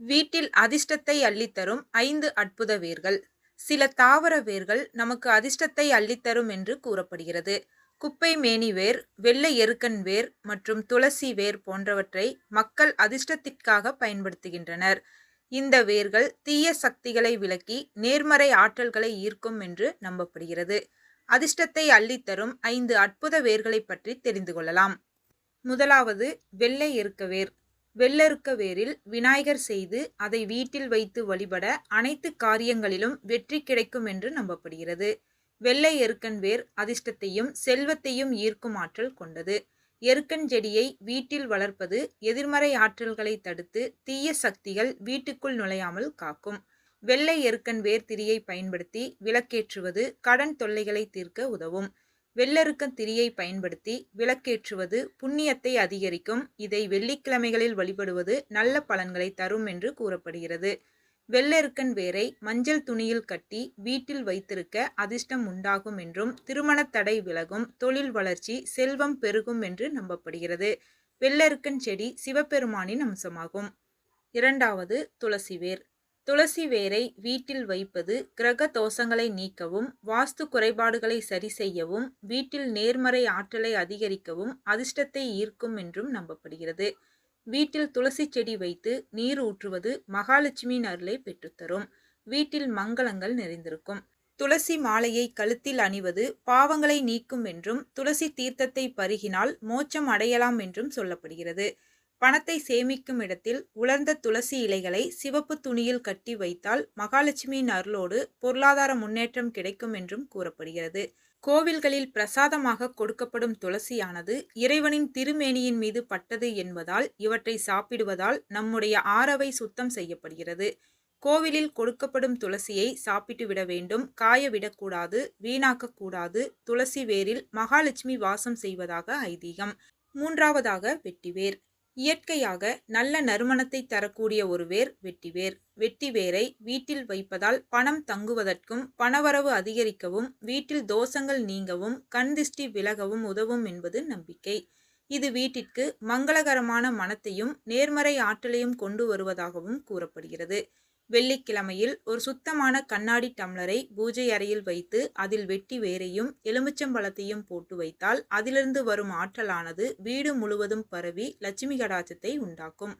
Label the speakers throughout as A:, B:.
A: வீட்டில் அதிர்ஷ்டத்தை அள்ளித்தரும் ஐந்து அற்புத வேர்கள். சில தாவர வேர்கள் நமக்கு அதிர்ஷ்டத்தை அள்ளித்தரும் என்று கூறப்படுகிறது. குப்பை மேனி வேர் வெள்ளை எருக்கன் வேர் மற்றும் துளசி வேர் போன்றவற்றை மக்கள் அதிர்ஷ்டத்திற்காக பயன்படுத்துகின்றனர். இந்த வேர்கள் தீய சக்திகளை விலக்கி நேர்மறை ஆற்றல்களை ஈர்க்கும் என்று நம்பப்படுகிறது. அதிர்ஷ்டத்தை அள்ளித்தரும் ஐந்து அற்புத வேர்களை பற்றி தெரிந்து கொள்ளலாம். முதலாவது வெள்ளை எருக்க வேர். வெள்ளருக்க வேரில் விநாயகர் செய்து அதை வீட்டில் வைத்து வழிபட அனைத்து காரியங்களிலும் வெற்றி கிடைக்கும் என்று நம்பப்படுகிறது. வெள்ளை எருக்கன் வேர் அதிர்ஷ்டத்தையும் செல்வத்தையும் ஈர்க்கும் ஆற்றல் கொண்டது. எருக்கன் செடியை வீட்டில் வளர்ப்பது எதிர்மறை ஆற்றல்களை தடுத்து தீய சக்திகள் வீட்டுக்குள் நுழையாமல் காக்கும். வெள்ளை எருக்கன் வேர் திரியை பயன்படுத்தி விளக்கேற்றுவது கடன் தொல்லைகளை தீர்க்க உதவும். வெள்ளெருக்கன் திரியை பயன்படுத்தி விளக்கேற்றுவது புண்ணியத்தை அதிகரிக்கும். இதை வெள்ளிக்கிழமைகளில் வழிபடுவது நல்ல பலன்களை தரும் என்று கூறப்படுகிறது. வெள்ளெருக்கன் வேரை மஞ்சள் துணியில் கட்டி வீட்டில் வைத்திருக்க அதிர்ஷ்டம் உண்டாகும் என்றும் திருமண தடை விலகும் தொழில் வளர்ச்சி செல்வம் பெருகும் என்று நம்பப்படுகிறது. வெள்ளருக்கன் செடி சிவபெருமானின் அம்சமாகும். இரண்டாவது துளசி வேர் துளசி வேரை வீட்டில் வைப்பது கிரக தோஷங்களை நீக்கவும் வாஸ்து குறைபாடுகளை சரி செய்யவும் வீட்டில் நேர்மறை ஆற்றலை அதிகரிக்கவும் அதிர்ஷ்டத்தை ஈர்க்கும் என்றும் நம்பப்படுகிறது. வீட்டில் துளசி செடி வைத்து நீர் ஊற்றுவது மகாலட்சுமியின் அருளை பெற்றுத்தரும். வீட்டில் மங்களங்கள் நிறைந்திருக்கும். துளசி மாலையை கழுத்தில் அணிவது பாவங்களை நீக்கும் என்றும் துளசி தீர்த்தத்தை பருகினால் மோட்சம் அடையலாம் என்றும் சொல்லப்படுகிறது. பணத்தை சேமிக்கும் இடத்தில் உலர்ந்த துளசி இலைகளை சிவப்பு துணியில் கட்டி வைத்தால் மகாலட்சுமியின் அருளோடு பொருளாதார முன்னேற்றம் கிடைக்கும் என்றும் கூறப்படுகிறது. கோவில்களில் பிரசாதமாக கொடுக்கப்படும் துளசியானது இறைவனின் திருமேனியின் மீது பட்டது என்பதால் இவற்றை சாப்பிடுவதால் நம்முடைய ஆறவை சுத்தம் செய்யப்படுகிறது. கோவிலில் கொடுக்கப்படும் துளசியை சாப்பிட்டு விட வேண்டும் காய விடக்கூடாது வீணாக்கக்கூடாது துளசி வேரில் மகாலட்சுமி வாசம் செய்வதாக ஐதீகம். மூன்றாவதாக வெட்டிவேர். இயற்கையாக நல்ல நறுமணத்தை தரக்கூடிய ஒரு வேர் வெட்டிவேர். வெட்டிவேரை வீட்டில் வைப்பதால் பணம் தங்குவதற்கும் பணவரவு அதிகரிக்கவும் வீட்டில் தோஷங்கள் நீங்கவும் கண் திஷ்டி விலகவும் உதவும் என்பது நம்பிக்கை. இது வீட்டிற்கு மங்களகரமான மனத்தையும் நேர்மறை ஆற்றலையும் கொண்டு வருவதாகவும் கூறப்படுகிறது. வெள்ளிக்கிழமையில் ஒரு சுத்தமான கண்ணாடி டம்ளரை பூஜை அறையில் வைத்து அதில் வெட்டி வேரையும் எலுமிச்சம்பழத்தையும் போட்டு வைத்தால் அதிலிருந்து வரும் ஆற்றலானது வீடு முழுவதும் பரவி லட்சுமி கடாச்சத்தை உண்டாக்கும்.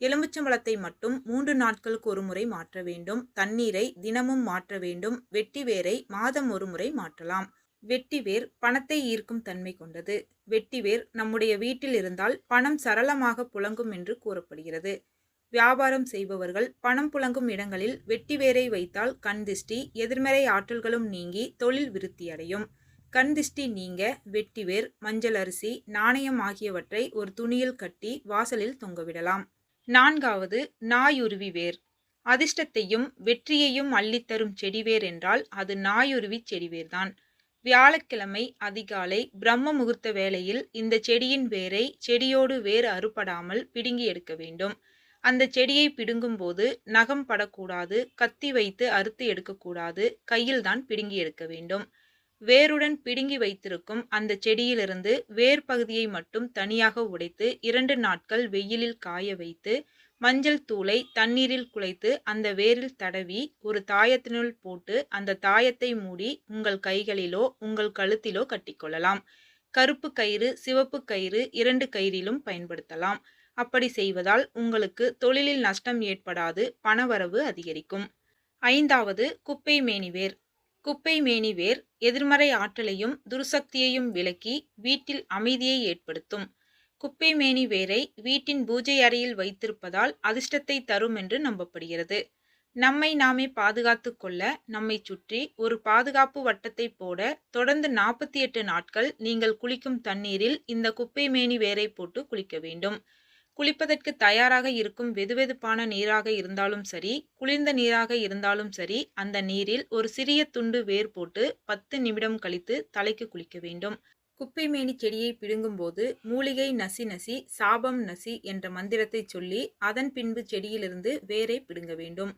A: எலுமிச்சம்பழத்தை மட்டும் மூன்று நாட்களுக்கு ஒரு முறை மாற்ற வேண்டும். தண்ணீரை தினமும் மாற்ற வேண்டும். வெட்டி வேரை மாதம் ஒரு முறை மாற்றலாம். வெட்டிவேர் பணத்தை ஈர்க்கும் தன்மை கொண்டது. வெட்டிவேர் நம்முடைய வீட்டில் இருந்தால் பணம் சரளமாக புழங்கும் என்று கூறப்படுகிறது. வியாபாரம் செய்பவர்கள் பணம் புழங்கும் இடங்களில் வெட்டி வேரை வைத்தால் கண் திஷ்டி எதிர்மறை ஆற்றல்களும் நீங்கி தொழில் விருத்தியடையும் கண் திஷ்டி நீங்க வெட்டிவேர் மஞ்சள் அரிசி நாணயம் ஆகியவற்றை ஒரு துணியில் கட்டி வாசலில் தொங்கவிடலாம். நான்காவது நாயுருவி வேர். அதிர்ஷ்டத்தையும் வெற்றியையும் அள்ளித்தரும் செடிவேர் என்றால் அது நாயுருவி செடிவேர்தான் வியாழக்கிழமை அதிகாலை பிரம்ம முகூர்த்த வேளையில் இந்த செடியின் வேரை செடியோடு வேர் அறுபடாமல் பிடுங்கி எடுக்க வேண்டும். அந்த செடியை பிடுங்கும்போது நகம் படக்கூடாது கத்தி வைத்து அறுத்து எடுக்கக்கூடாது கையில் தான் பிடுங்கி எடுக்க வேண்டும். வேருடன் பிடுங்கி வைத்திருக்கும் அந்த செடியிலிருந்து வேர் பகுதியை மட்டும் தனியாக உடைத்து இரண்டு நாட்கள் வெயிலில் காய வைத்து மஞ்சள் தூளை தண்ணீரில் குலைத்து அந்த வேரில் தடவி ஒரு தாயத்தினுள் போட்டு அந்த தாயத்தை மூடி உங்கள் கைகளிலோ உங்கள் கழுத்திலோ கட்டிக்கொள்ளலாம். கருப்பு கயிறு சிவப்பு கயிறு இரண்டு கயிறிலும் பயன்படுத்தலாம். அப்படி செய்வதால் உங்களுக்கு தொழிலில் நஷ்டம் ஏற்படாது பணவரவு அதிகரிக்கும். ஐந்தாவது குப்பை மேனிவேர். குப்பை மேனிவேர் எதிர்மறை ஆற்றலையும் துர்சக்தியையும் விலக்கி வீட்டில் அமைதியை ஏற்படுத்தும். குப்பை மேனி வேரை வீட்டின் பூஜை அறையில் வைத்திருப்பதால் அதிர்ஷ்டத்தை தரும் என்று நம்பப்படுகிறது. நம்மை நாமே பாதுகாத்து கொள்ள நம்மை சுற்றி ஒரு பாதுகாப்பு வட்டத்தை போட தொடர்ந்து நாற்பத்தி எட்டு நாட்கள் நீங்கள் குளிக்கும் தண்ணீரில் இந்த குப்பை மேனி வேரை போட்டு குளிக்க வேண்டும். குளிப்பதற்கு தயாராக இருக்கும் வெதுவெதுப்பான நீராக இருந்தாலும் சரி குளிர்ந்த நீராக இருந்தாலும் சரி அந்த நீரில் ஒரு சிறிய துண்டு வேர் போட்டு பத்து நிமிடம் கழித்து தலைக்கு குளிக்க வேண்டும். குப்பைமேனி செடியை பிடுங்கும்போது மூலிகை நசி நசி சாபம் நசி என்ற மந்திரத்தை சொல்லி அதன் பின்பு செடியிலிருந்து வேரை பிடுங்க வேண்டும்.